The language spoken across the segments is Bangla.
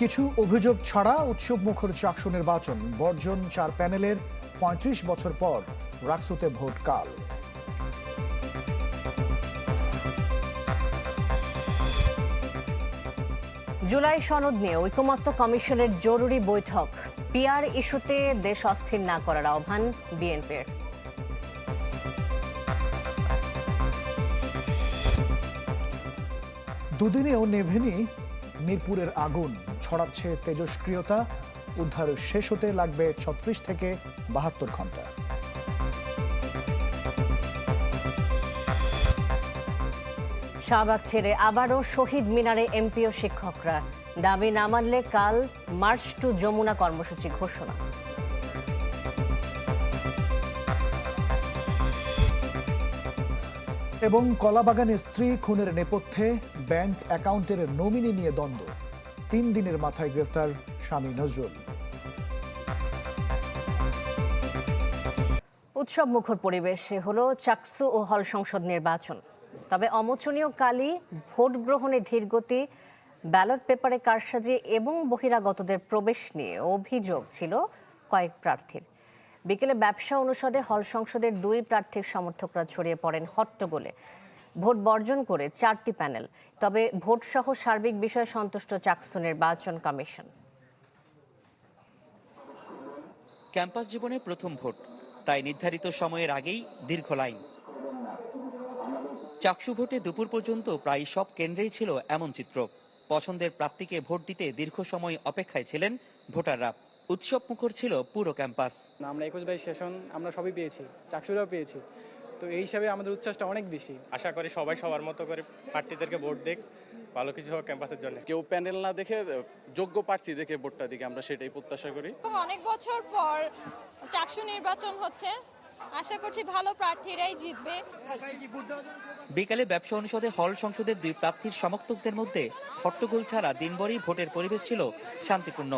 কিছু অভিযোগ ছাড়া উৎসব মুখর চাকসু নির্বাচন। বর্জন চার প্যানেলের পঁয়ত্রিশ বছর পর রাকসুতে ভোট কাল। জুলাই সনদ নিয়ে ঐকমত্য কমিশনের জরুরি বৈঠক। পিআর ইস্যুতে দেশ অস্থির না করার আহ্বান বিএনপির। দুদিনেও নেভেনি মিরপুরের আগুন। ছড়াচ্ছে তেজস্ক্রিয়তা। উদ্ধার শেষ হতে লাগবে ছত্রিশ থেকে বাহাত্তর ঘণ্টা। শাহবাগ ছেড়ে আবারও শহীদ মিনারে এমপিও শিক্ষকরা। দাবি না মানলে কাল মার্চ টু যমুনা কর্মসূচি ঘোষণা। এবং কলাবাগানে স্ত্রী খুনের নেপথ্যে ব্যাংক অ্যাকাউন্টের নমিনি নিয়ে দ্বন্দ্ব। তিন দিনের মাথায় গ্রেফতার স্বামী নজরুল। উৎসব মুখর পরিবেশে হলো চাকসু ও হল সংসদ নির্বাচন। তবে অমোচনীয় কালী, ভোট গ্রহণে ধীরগতি ব্যালট পেপারে কারসাজি এবং বহিরাগতদের প্রবেশ নিয়ে অভিযোগ ছিল কয়েক প্রার্থীর। বিকেলে ব্যবসা অনুষদে হল সংসদের দুই প্রার্থীর সমর্থকরা ছড়িয়ে পড়েন হট্টগোলে। ভোট বর্জন করে চারটি প্যানেল। তবে ভোট সহ সার্বিক বিষয়ে সন্তুষ্ট চাকসু নির্বাচন কমিশন। ক্যাম্পাস জীবনে প্রথম ভোট তাই নির্ধারিত সময়ের আগেই দীর্ঘ লাইন। চাকসু ভোটে দুপুর পর্যন্ত প্রায় সব কেন্দ্রেই ছিল এমন চিত্র। পছন্দের প্রার্থীকে ভোট দিতে দীর্ঘ সময় অপেক্ষায় ছিলেন ভোটাররা। উৎসব মুখর ছিল পুরো ক্যাম্পাস। না, আমরা একুশ বাইশ সেশন আমরা সবই পেয়েছি চাকসুরাও পেয়েছি। তো এই হিসাবে আমাদের উচ্ছ্বাসটা অনেক বেশি। আশা করি সবাই সবার মতো করে প্রার্থীদেরকে ভোট দেখ ভালো কিছু হোক ক্যাম্পাসের জন্য। কেউ প্যানেল না দেখে যোগ্য প্রার্থী দেখে ভোটটা দিকে আমরা সেটাই প্রত্যাশা করি। অনেক বছর পর চাকসু নির্বাচন হচ্ছে। আশা করছি ভালো প্রার্থীরাই জিতবে। বিকালে ব্যবসা অনুষদে হল সংসদের দুই প্রার্থীর সমর্থকদের মধ্যে হট্টগোল ছাড়া দিনভরই ভোটের পরিবেশ ছিল শান্তিপূর্ণ।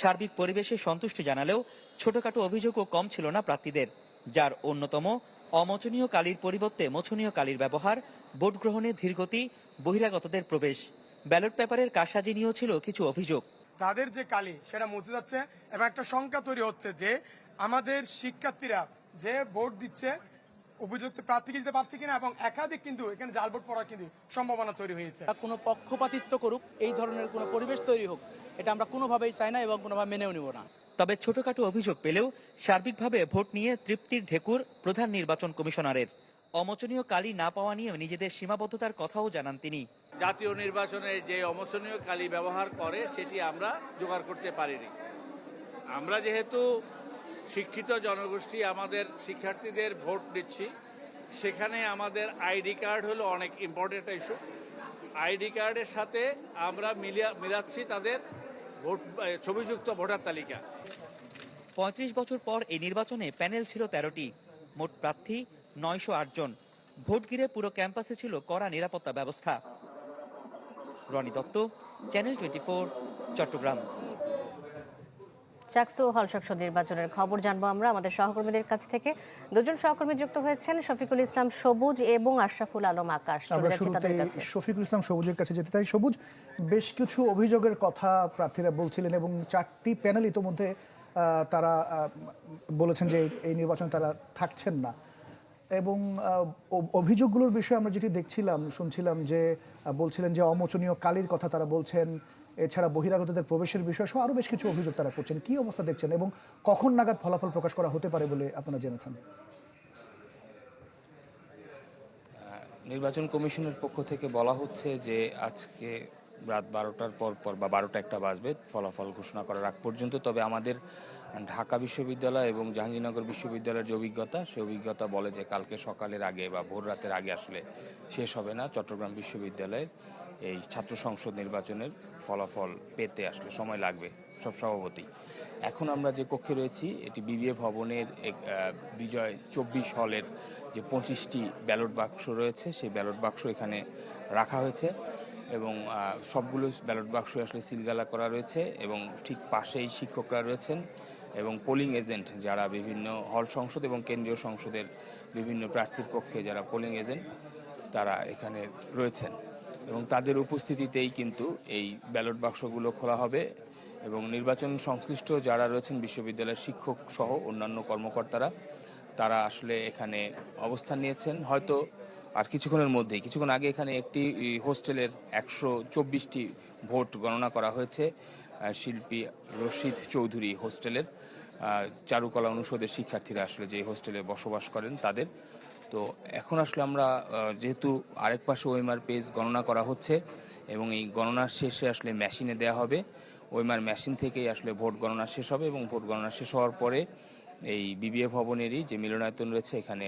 সার্বিক পরিবেশে সন্তুষ্টি জানালেও ছোটখাটো অভিযোগও কম ছিল না প্রার্থীদের যার অন্যতম অমোচনীয় কালির পরিবর্তে মোচনীয় কালির ব্যবহার ভোট গ্রহণে ধীরগতি বহিরাগতদের প্রবেশ। ব্যালট পেপারের কারসাজি নিয়েও ছিল কিছু অভিযোগ। তাদের যে কালি সেটা মুছে যাচ্ছে এবং একটা শঙ্কা তৈরি হচ্ছে যে আমাদের শিক্ষার্থীরা যে ভোট দিচ্ছে উপযুক্ত প্রার্থীকে দিতে পারছে কিনা এবং একাধিক কিন্তু এখানে জাল ভোট পড়ার কিন্তু সম্ভাবনা তৈরি হয়েছে। কোনো পক্ষপাতিত্ব করুক এই ধরনের কোনো পরিবেশ তৈরি হোক এটা আমরা কোনোভাবেই চাই না এবং কোনোভাবে মেনেও নিব না। তবে ছোটখাটো অভিযোগ পেলেও সার্বিকভাবে ভোট নিয়ে তৃপ্তির ঢেকুর প্রধান নির্বাচন কমিশনারের। অমোচনীয় কালি না পাওয়া নিয়ে নিজেদের সীমাবদ্ধতার কথাও জানান তিনি। জাতীয় নির্বাচনে যে অমোচনীয় কালি ব্যবহার করে, সেটি আমরা জোগাড় করতে পারিনি। আমরা যেহেতু শিক্ষিত জনগোষ্ঠী, আমাদের শিক্ষার্থীদের ভোট দিচ্ছি, সেখানে আমাদের আইডি কার্ড হলো অনেক ইম্পর্টেন্ট ইস্যু আইডি কার্ডের সাথে আমরা মিলিয়া মিলাচ্ছি তাদের ভোট ছবিযুক্ত ভোটার তালিকা। পঁয়ত্রিশ বছর পর এই নির্বাচনে প্যানেল ছিল তেরোটি। মোট প্রার্থী নয়শো জন। ভোট ঘিরে পুরো ক্যাম্পাসে ছিল কড়া নিরাপত্তা ব্যবস্থা। Roni Dutta, channel twenty Chattogram. Chaksu hall সংসদ নির্বাচনের খবর জানব আমরা। আমাদের সহকর্মীদের কাছ থেকে দুজন সহকর্মী যুক্ত হয়েছেন শফিকুল ইসলাম সবুজ এবং আশরাফুল আলম আকাশ। শফিকুল ইসলাম সবুজের কাছে যেতে চাই। সবুজ বেশ কিছু অভিযোগের কথা প্রার্থীরা বলছিলেন এবং চারটি প্যানেল ইতোমধ্যে তারা বলেছেন যে এই নির্বাচন তারা থাকছেন না। এবং অভিযোগগুলোর বিষয়ে আমরা যেটি দেখছিলাম শুনছিলাম যে বলছিলেন যে অমোচনীয় কালির কথা তারা বলছেন এছাড়া বহিরাগতদের প্রবেশের বিষয় সহ আরও বেশ কিছু অভিযোগ তারা করছেন। কী অবস্থা দেখছেন এবং কখন নাগাদ ফলাফল প্রকাশ করা হতে পারে বলে আপনারা জেনেছেন? নির্বাচন কমিশনের পক্ষ থেকে বলা হচ্ছে যে আজকে রাত বারোটার পর পর বা বারোটা একটা বাজবে ফলাফল ঘোষণা করার আগ পর্যন্ত। তবে আমাদের ঢাকা বিশ্ববিদ্যালয় এবং জাহাঙ্গীরনগর বিশ্ববিদ্যালয়ের যে অভিজ্ঞতা, সে অভিজ্ঞতা বলে যে কালকে সকালের আগে বা ভোর রাতের আগে আসলে শেষ হবে না। চট্টগ্রাম বিশ্ববিদ্যালয়ের এই ছাত্র সংসদ নির্বাচনের ফলাফল পেতে আসলে সময় লাগবে সব সভাপতি। এখন আমরা যে কক্ষে রয়েছি, এটি বিবিএ ভবনের বিজয় চব্বিশ হলের যে পঁচিশটি ব্যালট বাক্স রয়েছে, সেই ব্যালট বাক্স এখানে রাখা হয়েছে এবং সবগুলো ব্যালট বাক্স আসলে সিলগালা করা রয়েছে এবং ঠিক পাশেই শিক্ষকরা রয়েছেন এবং পোলিং এজেন্ট যারা বিভিন্ন হল সংসদ এবং কেন্দ্রীয় সংসদের বিভিন্ন প্রার্থীর পক্ষে যারা পোলিং এজেন্ট, তারা এখানে রয়েছেন। এবং তাদের উপস্থিতিতেই কিন্তু এই ব্যালট বাক্সগুলো খোলা হবে এবং নির্বাচন সংশ্লিষ্ট যারা রয়েছেন বিশ্ববিদ্যালয়ের শিক্ষক সহ অন্যান্য কর্মকর্তারা, তারা আসলে এখানে অবস্থান নিয়েছেন। হয়তো আর কিছুক্ষণের মধ্যেই, কিছুক্ষণ আগে এখানে একটি হোস্টেলের একশো চব্বিশটি ভোট গণনা করা হয়েছে শিল্পী রশিদ চৌধুরী হোস্টেলের। চারুকলা অনুষদের শিক্ষার্থীরা আসলে যে হোস্টেলে বসবাস করেন তাদের। তো এখন আসলে আমরা যেহেতু আরেক পাশে ওএমআর পেজ গণনা করা হচ্ছে এবং এই গণনার শেষে আসলে মেশিনে দেয়া হবে। ওএমআর মেশিন থেকেই আসলে ভোট গণনা শেষ হবে এবং ভোট গণনা শেষ হওয়ার পরে এই বিবিএ ভবনেরই যে মিলনায়তন রয়েছে, এখানে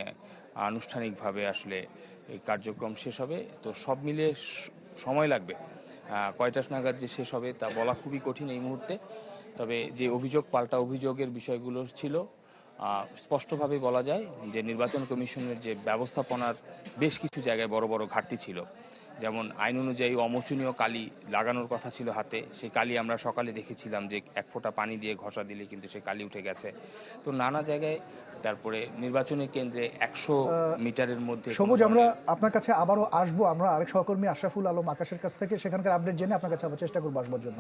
আনুষ্ঠানিকভাবে আসলে এই কার্যক্রম শেষ হবে। তো সব মিলে সময় লাগবে। কয়টা নাগাদ যে শেষ হবে তা বলা খুবই কঠিন এই মুহূর্তে। তবে যে অভিযোগ, পাল্টা অভিযোগের বিষয়গুলো ছিল স্পষ্টভাবে বলা যায় যে নির্বাচন কমিশনের যে ব্যবস্থাপনার বেশ কিছু জায়গায় বড় বড় ঘাটতি ছিল। যেমন আইন অনুযায়ী অমোচনীয় কালি লাগানোর কথা ছিল হাতে সেই কালি আমরা সকালে দেখেছিলাম যে এক ফোঁটা পানি দিয়ে ঘষা দিলে কিন্তু সেই কালি উঠে গেছে। তো নানা জায়গায় তারপরে নির্বাচনের কেন্দ্রে একশো মিটারের মধ্যে সবুজ আমরা আপনার কাছে আবারও আসব। আমরা আরেক সহকর্মী আশরাফুল আলম আকাশের কাছ থেকে সেখানকার আপডেট জেনে আপনার কাছে আবার চেষ্টা করব আসবার জন্য।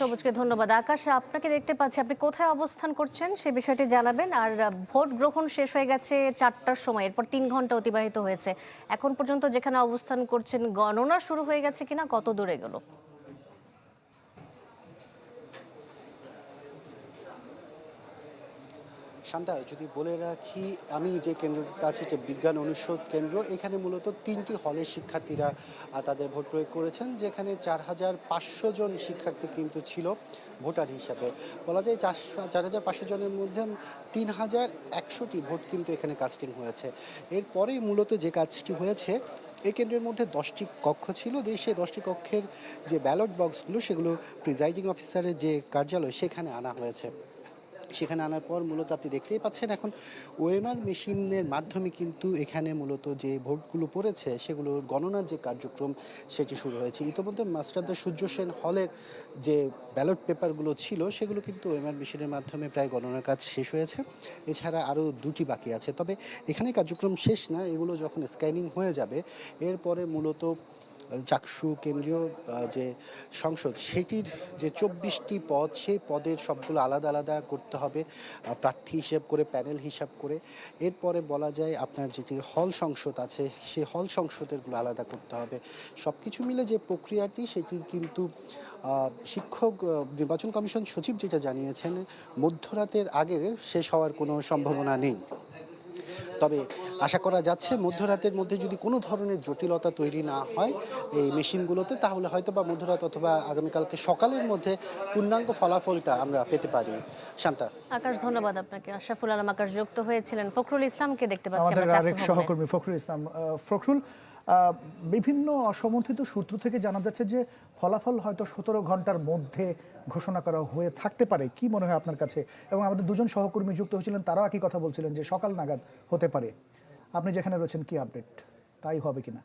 সবুজকে ধন্যবাদ। আকাশ আপনাকে দেখতে পাচ্ছি আপনি কোথায় অবস্থান করছেন? সে বিষয়টি জানাবেন। আর ভোট গ্রহণ শেষ হয়ে গেছে চারটার সময় এরপর তিন ঘণ্টা অতিবাহিত হয়েছে। এখন পর্যন্ত যেখানে অবস্থান করছেন গণনা শুরু হয়ে গেছে কিনা, কত দূরে গেল? শান্তা, যদি বলে রাখি, আমি যে কেন্দ্রটা আছে এটা বিজ্ঞান অনুষদ কেন্দ্র, এখানে মূলত তিনটি হলের শিক্ষার্থীরা তাদের ভোট প্রয়োগ করেছেন, যেখানে চার হাজার পাঁচশো জন শিক্ষার্থী কিন্তু ছিল ভোটার হিসাবে। বলা যায় চারশো চার হাজার পাঁচশো জনের মধ্যে তিন হাজার একশোটি ভোট কিন্তু এখানে কাস্টিং হয়েছে। এরপরেই মূলত যে কাজটি হয়েছে এই কেন্দ্রের মধ্যে দশটি কক্ষ ছিল। দেশে দশটি কক্ষের যে ব্যালট বক্সগুলো সেগুলো প্রিজাইডিং অফিসারের যে কার্যালয়, সেখানে আনা হয়েছে। সেখানে আনার পর মূলত আপনি দেখতেই পাচ্ছেন এখন ওএমআর মেশিনের মাধ্যমে কিন্তু এখানে মূলত যে ভোটগুলো পড়েছে, সেগুলোর গণনার যে কার্যক্রম, সেটি শুরু হয়েছে। ইতিমধ্যে মাস্টারদা সূর্য সেন হলের যে ব্যালট পেপারগুলো ছিল, সেগুলো কিন্তু ওএমআর মেশিনের মাধ্যমে প্রায় গণনার কাজ শেষ হয়েছে। এছাড়া আরও দুটি বাকি আছে। তবে এখানে কার্যক্রম শেষ না, এগুলো যখন স্ক্যানিং হয়ে যাবে, এরপরে মূলত চাকসু কেন্দ্রীয় যে সংসদ, সেটির যে চব্বিশটি পদ, সেই পদের সবগুলো আলাদা আলাদা করতে হবে প্রার্থী হিসেব করে, প্যানেল হিসাব করে। এরপরে বলা যায় আপনার যেটি হল সংসদ আছে সেই হল সংসদেরগুলো আলাদা করতে হবে। সব কিছু মিলে যে প্রক্রিয়াটি, সেটি কিন্তু শিক্ষক নির্বাচন কমিশন সচিব যেটা জানিয়েছেন, মধ্যরাতের আগে শেষ হওয়ার কোনো সম্ভাবনা নেই। তবে আশা করা যাচ্ছে মধ্যরাতের মধ্যে যদি কোনো ধরনের জটিলতা তৈরি না হয় এই মেশিনগুলোতে তাহলে হয়তো বা মধ্যরাত অথবা আগামীকালকে সকালের মধ্যে পূর্ণাঙ্গ ফলাফলটা আমরা পেতে পারি। শান্তা। আকাশ ধন্যবাদ আপনাকে। আশরাফুল আলম আকাশ যুক্ত হয়েছিলেন ফখরুল ইসলামকে দেখতে পাচ্ছি আমাদের আরেক সহকর্মী। ফখরুল ইসলাম। ফখরুল আহ, বিভিন্ন অসমর্থিত সূত্র থেকে জানা যাচ্ছে যে ফলাফল হয়তো সতেরো ঘণ্টার মধ্যে ঘোষণা করা হয়ে থাকতে পারে। কি মনে হয় আপনার কাছে? এবং আমাদের দুজন সহকর্মী যুক্ত হয়েছিলেন তারাও একই কথা বলছিলেন যে সকাল নাগাদ হতে পারে। আপনি যেখানে রয়েছেন কি আপডেট তাই হবে কিনা?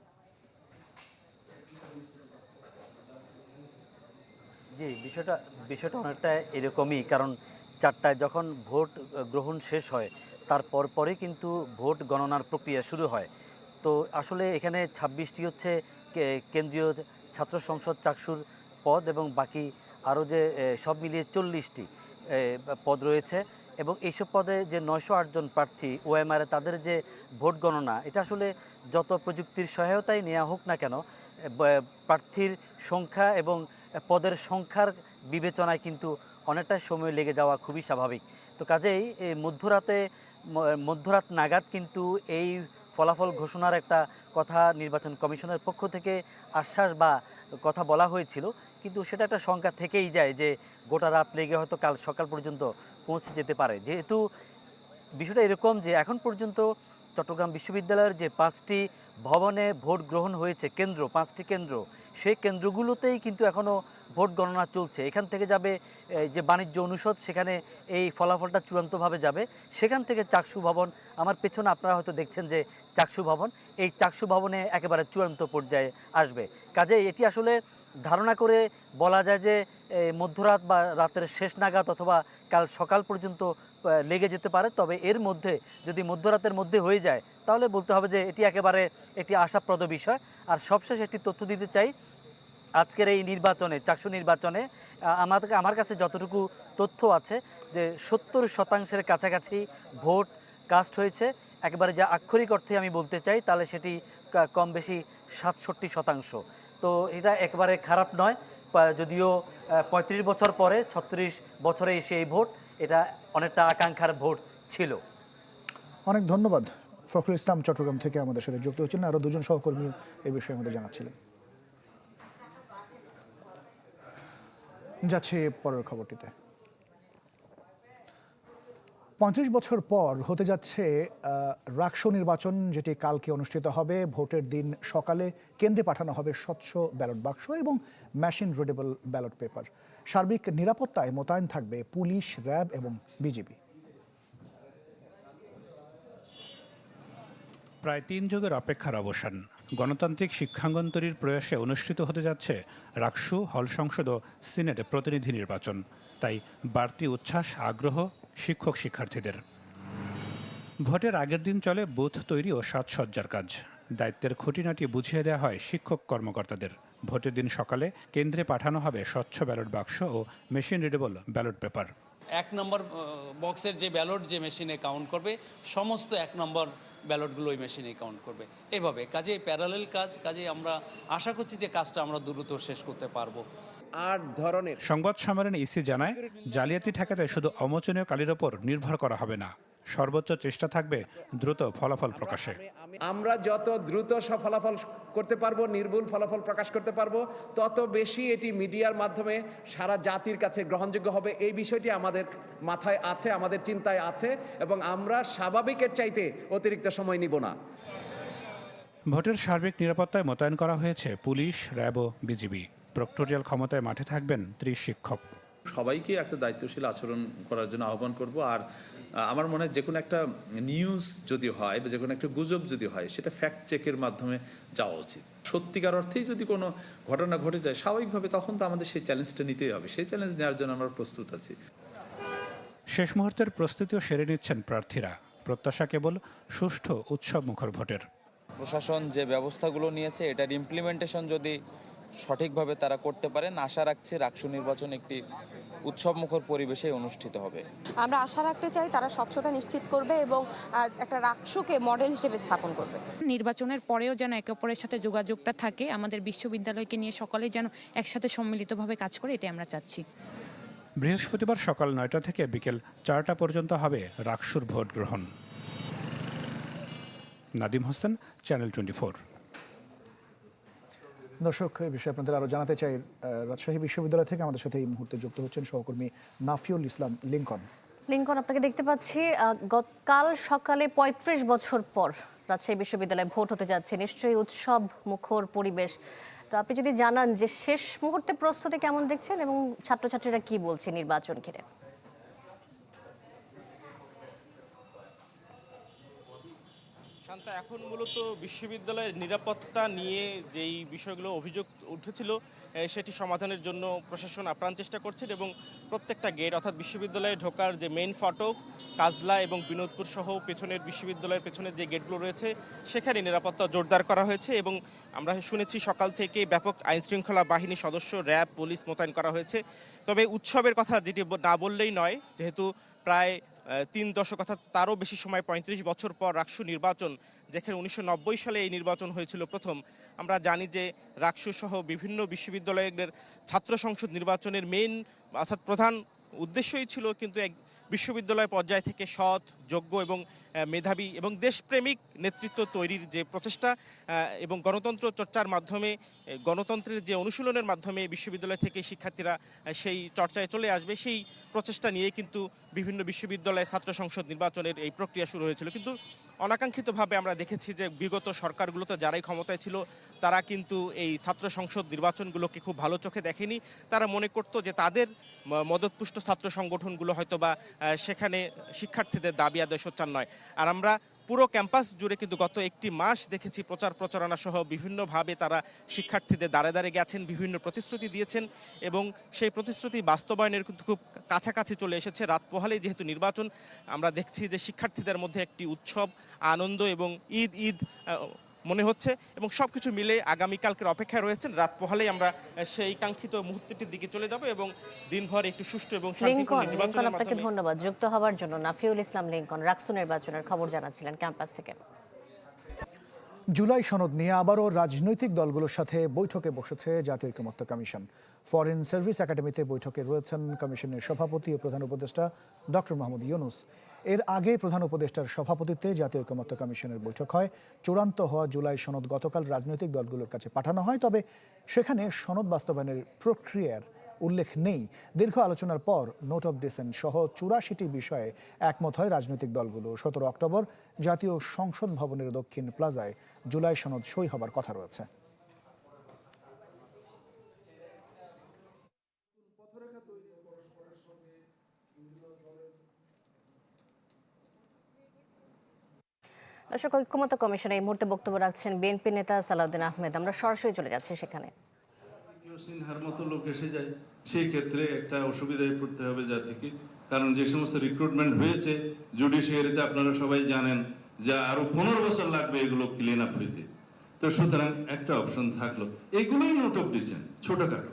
জি, বিষয়টা বিষয়টা অনেকটা এরকমই, কারণ চারটায় যখন ভোট গ্রহণ শেষ হয় তারপর পরে কিন্তু ভোট গণনার প্রক্রিয়া শুরু হয়। তো আসলে এখানে ছাব্বিশটি হচ্ছে কেন্দ্রীয় ছাত্র সংসদ চাকসুর পদ এবং বাকি আরও যে সব মিলিয়ে চল্লিশটি পদ রয়েছে। এবং এইসব পদে যে নয়শো আটজন প্রার্থী, ওএমআর তাদের যে ভোট গণনা, এটা আসলে যত প্রযুক্তির সহায়তায় নেওয়া হোক না কেন প্রার্থীর সংখ্যা এবং পদের সংখ্যার বিবেচনায় কিন্তু অনেকটা সময় লেগে যাওয়া খুবই স্বাভাবিক। তো কাজেই মধ্যরাতে মধ্যরাত নাগাদ কিন্তু এই ফলাফল ঘোষণার একটা কথা নির্বাচন কমিশনের পক্ষ থেকে আশ্বাস বা কথা বলা হয়েছিল। কিন্তু সেটা একটা শঙ্কা থেকেই যায় যে গোটা রাত লেগে হয়তো কাল সকাল পর্যন্ত পৌঁছে যেতে পারে। যেহেতু বিষয়টা এরকম যে এখন পর্যন্ত চট্টগ্রাম বিশ্ববিদ্যালয়ের যে পাঁচটি ভবনে ভোট গ্রহণ হয়েছে, কেন্দ্র, পাঁচটি কেন্দ্র, সেই কেন্দ্রগুলোতেই কিন্তু এখনও ভোট গণনা চলছে। এখান থেকে যাবে যে বাণিজ্য অনুষদ, সেখানে এই ফলাফলটা চূড়ান্তভাবে যাবে। সেখান থেকে চাকসু ভবন, আমার পেছনে আপনারা হয়তো দেখছেন যে চাকসু ভবন, এই চাকসু ভবনে একেবারে চূড়ান্ত পর্যায়ে আসবে। কাজে এটি আসলে ধারণা করে বলা যায় যে মধ্যরাত বা রাতের শেষ নাগাদ অথবা কাল সকাল পর্যন্ত লেগে যেতে পারে। তবে এর মধ্যে যদি মধ্যরাতের মধ্যে হয়ে যায় তাহলে বলতে হবে যে এটি একেবারে একটি আশাপ্রদ বিষয়। আর সবশেষ একটি তথ্য দিতে চাই আজকের এই নির্বাচনে চাকসু নির্বাচনে আ, আমার কাছে যতটুকু তথ্য আছে যে সত্তর শতাংশের কাছাকাছি ভোট কাস্ট হয়েছে। একেবারে যা আক্ষরিক অর্থে আমি বলতে চাই তাহলে সেটি কম বেশি সাতষট্টি শতাংশ। তো এটা একেবারে খারাপ নয়। যদিও পঁয়ত্রিশ বছর পরে, ছত্রিশ বছরে এসে এই ভোট, এটা অনেকটা আকাঙ্ক্ষার ভোট ছিল। অনেক ধন্যবাদ। ফখরুল ইসলাম চট্টগ্রাম থেকে আমাদের সাথে যুক্ত হচ্ছেন আরও দুজন সহকর্মী এই বিষয়ে আমাদের জানাচ্ছিলেন। যাচ্ছে পরের খবরটিতে। পঁয়ত্রিশ বছর পর হতে যাচ্ছে রাকসু নির্বাচন, যেটি কালকে অনুষ্ঠিত হবে। ভোটের দিন সকালে কেন্দ্রে পাঠানো হবে স্বচ্ছ ব্যালট বাক্স এবং মেশিন রিডেবল ব্যালট পেপার। সার্বিক নিরাপত্তায় মোতায়েন থাকবে পুলিশ, র্যাব এবং বিজিবি। প্রায় তিন যুগের অপেক্ষার অবসান। গণতান্ত্রিক শিক্ষাঙ্গন তৈরির প্রয়াসে অনুষ্ঠিত হতে যাচ্ছে রাকসু হল সংসদ ও সিনেটে প্রতিনিধি নির্বাচন। তাই বাড়তি উচ্ছ্বাস, আগ্রহ শিক্ষক শিক্ষার্থীদের। ভোটের আগের দিন চলে বুথ তৈরি ও সাজসজ্জার কাজ। দায়িত্বের খুঁটিনাটি বুঝিয়ে দেওয়া হয় শিক্ষক কর্মকর্তাদের। ভোটের দিন সকালে কেন্দ্রে পাঠানো হবে স্বচ্ছ ব্যালট বাক্স ও মেশিন রিডেবল ব্যালট পেপার। এক নম্বর বক্সের যে ব্যালট যে মেশিনে কাউন্ট করবে, সমস্ত এক নম্বর ব্যালটগুলো ওই মেশিনে কাউন্ট করবে। এভাবে কাজে প্যারালেল কাজ কাজে আমরা আশা করছি যে কাজটা আমরা দ্রুত শেষ করতে পারব। আট ধরনের সংবাদ সম্মেলনে ইসি জানায় জালিয়াতি ঠেকাতে শুধু অমোচনীয় কালির ওপর নির্ভর করা হবে না। সর্বোচ্চ চেষ্টা থাকবে দ্রুত ফলাফল প্রকাশে। আমরা যত দ্রুত ফলাফল করতে পারব নির্ভুল ফলাফল প্রকাশ করতে পারব তত বেশি এটি মিডিয়ার মাধ্যমে সারা জাতির কাছে গ্রহণযোগ্য হবে। এই বিষয়টি আমাদের মাথায় আছে আমাদের চিন্তায় আছে এবং আমরা স্বাভাবিকের চাইতে অতিরিক্ত সময় নিব না। ভোটের সার্বিক নিরাপত্তায় মোতায়েন করা হয়েছে পুলিশ র্যাব ও বিজিবি। প্রক্টোরিয়াল ক্ষমতায় মাঠে থাকবেন ত্রিশ শিক্ষক। সবাইকে একটা দায়িত্বশীল আচরণ করার জন্য আহ্বান করব। আর আমার মনে হয় যে কোনো একটা নিউজ যদি হয় বা যে কোনো একটা গুজব যদি হয় সেটা ফ্যাক্ট চেকের মাধ্যমে যাওয়া উচিত। সত্যিকার অর্থেই যদি কোনো ঘটনা ঘটে যায় স্বাভাবিকভাবে তখন তো আমাদের সেই চ্যালেঞ্জটা নিতেই হবে। সেই চ্যালেঞ্জ নেওয়ার জন্য আমরা প্রস্তুত আছি। শেষ মুহূর্তের প্রস্তুতিও সেরে নিচ্ছেন প্রার্থীরা। প্রত্যাশা কেবল সুষ্ঠু উৎসব মুখর ভোটের। প্রশাসন যে ব্যবস্থাগুলো নিয়েছে এটার ইমপ্লিমেন্টেশন যদি সঠিকভাবে তারা করতে পারেন। আশা রাখছে রাকসু নির্বাচন একটি উৎসবমুখর পরিবেশে অনুষ্ঠিত হবে। আমরা আশা রাখতে চাই তারা স্বচ্ছতা নিশ্চিত করবে এবং একটা রাকসুকে মডেল হিসেবে স্থাপন করবে। নির্বাচনের পরেও যেন একে অপরের সাথে যোগাযোগটা থাকে আমাদের বিশ্ববিদ্যালয়কে নিয়ে সকলেই যেন একসাথে সম্মিলিতভাবে কাজ করে এটাই আমরা চাচ্ছি। বৃহস্পতিবার সকাল নয়টা থেকে বিকেল চারটা পর্যন্ত হবে রাকসুর ভোট গ্রহণ। নাদিম হোসেন চ্যানেল টোয়েন্টি দর্শক এই বিষয়ে আপনাদের আরও জানাতে চাই রাজশাহী বিশ্ববিদ্যালয় থেকে আমাদের সাথে এই মুহূর্তে যুক্ত হচ্ছেন সহকর্মী নাফিউল ইসলাম লিঙ্কন। লিঙ্কন, আপনাকে দেখতে পাচ্ছি গতকাল সকালে ৩৫ বছর পর রাজশাহী বিশ্ববিদ্যালয়ে ভোট হতে যাচ্ছে। নিশ্চয়ই উৎসব, মুখর পরিবেশ। তো আপনি যদি জানান যে শেষ মুহূর্তে প্রস্তুতি কেমন দেখছেন এবং ছাত্রছাত্রীরা কি বলছে নির্বাচন ঘিরে? শান্তা এখন মূলত বিশ্ববিদ্যালয়ের নিরাপত্তা নিয়ে যেই বিষয়গুলো অভিযোগ উঠেছিল সেটি সমাধানের জন্য প্রশাসন আপ্রাণ চেষ্টা করছেন এবং প্রত্যেকটা গেট অর্থাৎ বিশ্ববিদ্যালয়ে ঢোকার যে মেইন ফটক, কাজলা এবং বিনোদপুর সহ পেছনের বিশ্ববিদ্যালয়ের পেছনের যে গেটগুলো রয়েছে, সেখানে নিরাপত্তা জোরদার করা হয়েছে এবং আমরা শুনেছি সকাল থেকে ব্যাপক আইনশৃঙ্খলা বাহিনী সদস্য, র্যাব, পুলিশ মোতায়েন করা হয়েছে। তবে উৎসবের কথা যেটি না বললেই নয়, যেহেতু প্রায় তিন দশক অর্থাৎ তারও বেশি সময়, পঁয়ত্রিশ বছর পর রাকসু নির্বাচন, যেখানে উনিশশো নব্বই সালে এই নির্বাচন হয়েছিল প্রথম। আমরা জানি যে রাকসু সহ বিভিন্ন বিশ্ববিদ্যালয়ের ছাত্র সংসদ নির্বাচনের মেইন অর্থাৎ প্রধান উদ্দেশ্যই ছিল কিন্তু এক বিশ্ববিদ্যালয় পর্যায় থেকে সৎ, যোগ্য এবং মেধাবী এবং দেশপ্রেমিক নেতৃত্ব তৈরির যে প্রচেষ্টা এবং গণতন্ত্র চর্চার মাধ্যমে গণতন্ত্রের যে অনুশীলনের মাধ্যমে বিশ্ববিদ্যালয় থেকে শিক্ষার্থীরা সেই চর্চায় চলে আসবে। সেই প্রচেষ্টা নিয়ে কিন্তু বিভিন্ন বিশ্ববিদ্যালয়ে ছাত্র সংসদ নির্বাচনের এই প্রক্রিয়া শুরু হয়েছিল। কিন্তু অনাকাঙ্ক্ষিতভাবে আমরা দেখেছি যে বিগত সরকারগুলোতে যারাই ক্ষমতায় ছিল, তারা কিন্তু এই ছাত্র সংসদ নির্বাচনগুলোকে খুব ভালো চোখে দেখেনি। তারা মনে করত যে তাদের মদতপুষ্ট ছাত্র সংগঠনগুলো হয়তো বা সেখানে শিক্ষার্থীদের দাবি আদায় সোচ্চার নয়। আর আমরা পুরো ক্যাম্পাস জুড়ে কিন্তু গত একটি মাস দেখেছি প্রচার প্রচারণা সহ বিভিন্নভাবে তারা শিক্ষার্থীদের দাঁড়ে দাঁড়ে গেছেন, বিভিন্ন প্রতিশ্রুতি দিয়েছেন এবং সেই প্রতিশ্রুতি বাস্তবায়নের কিন্তু খুব কাছাকাছি চলে এসেছে। রাত পোহালেই যেহেতু নির্বাচন, আমরা দেখছি যে শিক্ষার্থীদের মধ্যে একটি উৎসব, আনন্দ এবং ঈদ ঈদ মনে হচ্ছে এবং সব কিছু মিলে আগামীকালকের অপেক্ষায় রয়েছেন। রাত পোহালেই আমরা সেই কাঙ্ক্ষিত মুহূর্তটির দিকে চলে যাব এবং দিনভর একটু সুষ্ঠু এবং শান্তিপূর্ণ নির্বাচনের মাধ্যমে ধন্যবাদ। যুক্ত হওয়ার জন্য নাফিউল ইসলাম লিঙ্কন রাকসু নির্বাচনের খবর জানাচ্ছিলেন ক্যাম্পাস থেকে। জুলাই সনদ নিয়ে আবারও রাজনৈতিক দলগুলোর সাথে বৈঠকে বসেছে জাতীয় ঐকমত্য কমিশন। ফরেন সার্ভিস একাডেমিতে বৈঠকে রয়েছেন কমিশনের সভাপতি ও প্রধান উপদেষ্টা ডক্টর মাহমুদ ইউনুস। এর আগে প্রধান উপদেষ্টার সভাপতিত্বে জাতীয় ঐকমত্য কমিশনের বৈঠক হয়। চূড়ান্ত হওয়া জুলাই সনদ গতকাল রাজনৈতিক দলগুলোর কাছে পাঠানো হয়, তবে সেখানে সনদ বাস্তবায়নের প্রক্রিয়ার উল্লেখ নেই। দীর্ঘ আলোচনার পর নোট অফ ডিসেন্ট সহ চুরাশিটি বিষয়ে একমত হয় রাজনৈতিক দলগুলো। সতেরো অক্টোবর জাতীয় সংসদ ভবনের দক্ষিণ প্লাজায় জুলাই সনদ সই হবার কথা রয়েছে। দর্শক, ঐক্যমত্য কমিশনে এই মুহূর্তে বক্তব্য রাখছেন বিএনপি নেতা সালাউদ্দিন আহমেদ। আমরা সরাসরি চলে যাচ্ছি সেখানে। সিনহার মতো লোক এসে যায়, সেই ক্ষেত্রে একটা অসুবিধায় পড়তে হবে জাতিকে। কারণ যে সমস্ত রিক্রুটমেন্ট হয়েছে জুডিশিয়ারিতে আপনারা সবাই জানেন যে আরও পনেরো বছর লাগবে এগুলো ক্লিন আপ হইতে। তো সুতরাং একটা অপশন থাকল। এগুলোই নোট অফ ডিসেন ছোটখাটো।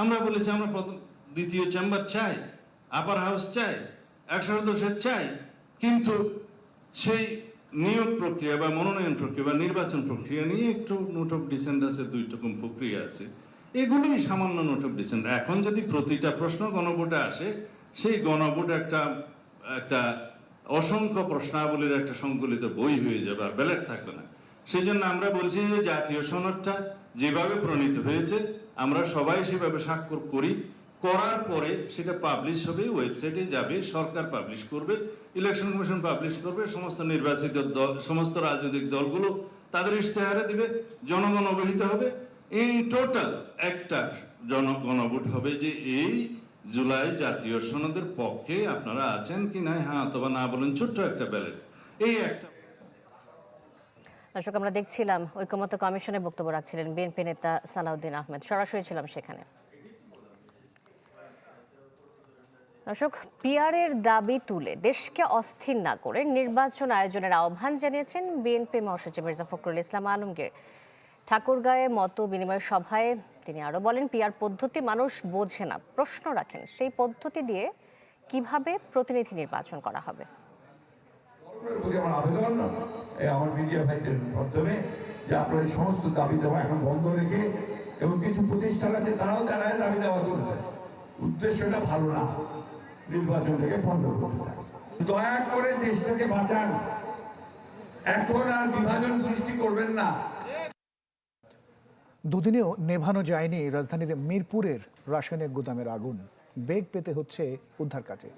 আমরা বলেছি আমরা প্রথম দ্বিতীয় চেম্বার চাই আপার হাউস চাই একশো সদস্যের চাই, কিন্তু সেই নিয়োগ প্রক্রিয়া বা মনোনয়ন প্রক্রিয়া বা নির্বাচন প্রক্রিয়া নিয়ে একটু নোট অফ ডিসেন্ট আছে দুই রকম প্রক্রিয়া আছে। এগুলোই সামান্য নোট অফ এখন যদি প্রতিটা প্রশ্ন গণভোটে আসে, সেই গণভোট একটা একটা অসংখ্য প্রশ্নাবলীর একটা সংকলিত বই হয়ে যাবে আর ব্যালেট থাকবে না। সেই জন্য আমরা বলছি যে জাতীয় সনদটা যেভাবে প্রণীত হয়েছে, আমরা সবাই সেভাবে স্বাক্ষর করি। করার পরে সেটা পাবলিশ হবে ওয়েবসাইটে যাবে, সরকার পাবলিশ করবে ইলেকশন কমিশন পাবলিশ করবে, সমস্ত নির্বাচিত দল, সমস্ত রাজনৈতিক দলগুলো তাদের ইশতেহারে দিবে, জনগণ অবহিত হবে। ইন টোটাল একটা জনগণ ভোট হবে যে এই জুলাই জাতীয় সনদের পক্ষে আপনারা আছেন কি না হ্যাঁ অথবা না বলেন, ছোট্ট একটা ব্যালেট এই একটা। দর্শক, আমরা দেখছিলাম, ঐক্যমত্য কমিশনে বক্তব্য রাখছিলেন বিএনপি নেতা সালাউদ্দিন আহমেদ। সরাসরি ছিলাম সেখানে। দর্শক পিয়ারের দাবি তুলে দেশকে অস্থির না করে নির্বাচন আয়োজনের আহ্বান জানিয়েছেন বিএনপি মহাসচিব মির্জা ফখরুল ইসলাম আলমগীর। ঠাকুরগাঁয়ে মত বিনিময় সভায় তিনি আরও বলেন, পিয়ার পদ্ধতি মানুষ বোঝে না, প্রশ্ন রাখেন। সেই পদ্ধতি দিয়ে কীভাবে প্রতিনিধি নির্বাচন করা হবে? আমার মিডিয়া ভাইদের মাধ্যমে যে আপনার এই সমস্ত দাবি দেওয়া এখন বন্ধ রেখে এবং কিছু প্রতিষ্ঠান আছে, তারাও দাঁড়ায় দাবি দেওয়া উদ্দেশ্যটা ভালো না, নির্বাচনটাকে বন্ধ করতে। দয়া করে দেশটাকে বাঁচান। এখন আর বিভাজন সৃষ্টি করবেন না। দুদিনেও নেভানো যায়নি রাজধানীর মিরপুরের রাসায়নিক গুদামের আগুন। বেগ পেতে হচ্ছে উদ্ধার কাজে।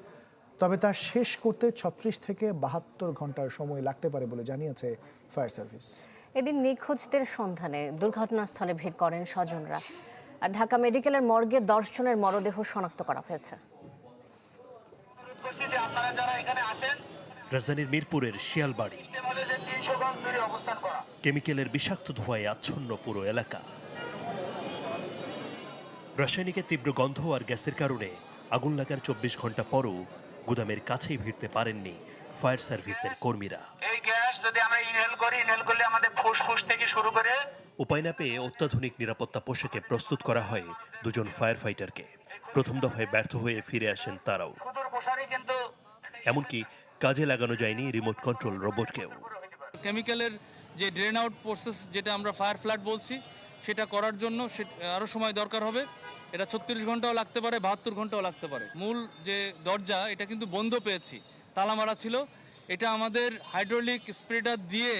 তবে তা শেষ করতে ছত্রিশ থেকে বাহাত্তর ঘণ্টার সময় লাগতে পারে বলে জানিয়েছে ফায়ার সার্ভিস। এদিন নিখোঁজদের সন্ধানে দুর্ঘটনাস্থলে ভিড় করেন স্বজনরা। আর ঢাকা মেডিকেলের মর্গে দশ জনের মরদেহ শনাক্ত করা হয়েছে। রাজধানীর মিরপুরের শিয়ালবাড়ি। কেমিক্যালের বিষাক্ত ধোঁয়ায় আচ্ছন্ন পুরো এলাকা। রাসায়নিকের তীব্র গন্ধ আর গ্যাসের কারণে আগুন লাগার চব্বিশ ঘণ্টা পরও গুদামের কাছেই ভিড়তে পারেননি ফায়ার সার্ভিসের কর্মীরা। এই গ্যাস যদি আমরা ইনহেল করি ইনহেল করলে আমাদের ফুসফুস থেকে শুরু করে উপায় না পেয়ে অত্যাধুনিক নিরাপত্তা পোশাকে প্রস্তুত করা হয় দুজন ফায়ার ফাইটারকে প্রথম দফায় ব্যর্থ হয়ে ফিরে আসেন তারাও। এমনকি কাজে লাগানো যায়নি রিমোট কন্ট্রোল রোবটকেও। কেমিক্যালের যে ড্রেন আউট প্রসেস যেটা আমরা ফায়ার ফ্ল্যাট বলছি, সেটা করার জন্য আরও সময় দরকার হবে। এটা ছত্রিশ ঘন্টাও লাগতে পারে, বাহাত্তর ঘন্টাও লাগতে পারে। মূল যে দরজা, এটা কিন্তু বন্ধ পেয়েছি, তালা মারা ছিল। এটা আমাদের হাইড্রোলিক স্প্রেডার দিয়ে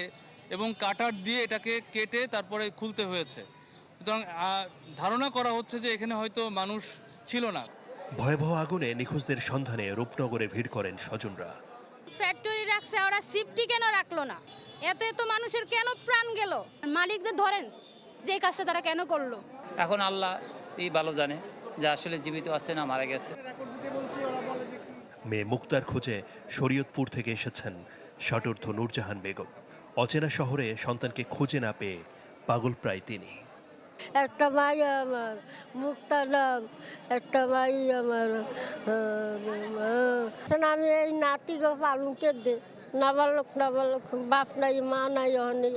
এবং কাটার দিয়ে এটাকে কেটে তারপরে খুলতে হয়েছে। সুতরাং ধারণা করা হচ্ছে যে এখানে হয়তো মানুষ ছিল না। ভয়াবহ আগুনে নিখোঁজদের সন্ধানে রূপনগরে ভিড় করেন স্বজনরা। ফ্যাক্টরি রাখছে ওরা সিফটি কেন রাখল না? এত এত মানুষের কেন প্রাণ গেল? মালিকদের ধরেন যে এই কাজটা তারা কেন করল? এখন আল্লাহ এই ভালো জানে যে আসলে জীবিত আছে না মারা গেছে। মেয়ে মুক্তার খোঁজে শরীয়তপুর থেকে এসেছেন ষাটোর্ধ নূরজাহান বেগম। অচেনা শহরে সন্তানকে খুঁজে না পেয়ে পাগল প্রায় তিনি। একটা ভাই আমার মুক্তা নাম একটা ভাই আমার আমি এই নাতিকে পালুকে দে নাবালক নাবালক বাপ নাই মা নাই অনেক।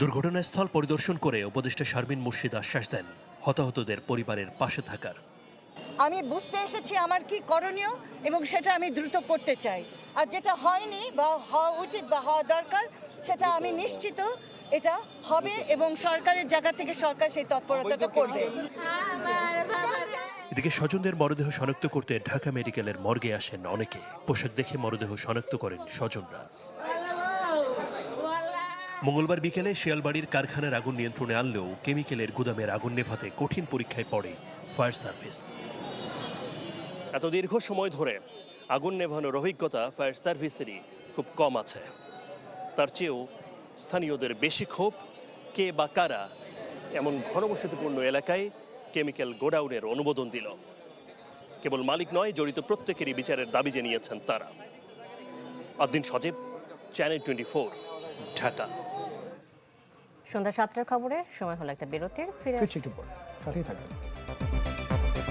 দুর্ঘটনাস্থল পরিদর্শন করে উপদেষ্টা শারমিন মুর্শিদ আশ্বাস দেন হতাহতদের পরিবারের পাশে থাকার। আমি বুঝতে এসেছি আমার কি করণীয় এবং সেটা আমি দ্রুত করতে চাই। আর যেটা হয়নি বা হওয়া উচিত বা হওয়া দরকার সেটা আমি নিশ্চিত এটা হবে এবং সরকারের জায়গা থেকে সরকার সেই তৎপরতাটা করবে। এদিকে স্বজনদের মরদেহ শনাক্ত করতে ঢাকা মেডিকেলের মর্গে আসেন অনেকে। পোশাক দেখে মরদেহ শনাক্ত করেন স্বজনরা। মঙ্গলবার বিকেলে শিয়ালবাড়ির কারখানার আগুন নিয়ন্ত্রণে আনলেও কেমিক্যালের গুদামের আগুন নেভাতে কঠিন পরীক্ষায় পড়ে ফায়ার সার্ভিস। এত দীর্ঘ সময় ধরে আগুন নেভানোর অভিজ্ঞতা ফায়ার সার্ভিসেরই খুব কম আছে। তার চেয়েও স্থানীয়দের বেশি ক্ষোভ কে বা কারা এমন ঘনবসতিপূর্ণ এলাকায় কেমিক্যাল গোডাউনের অনুমোদন দিল। কেবল মালিক নয় জড়িত প্রত্যেকেরই বিচারের দাবি জানিয়েছেন তারা। Adin Sajib channel twenty four Dhaka. সন্ধ্যা সাতটার খবরে সময় হলো একটা বিরতির ফিরে একটু পরে। সাথেই থাকবেন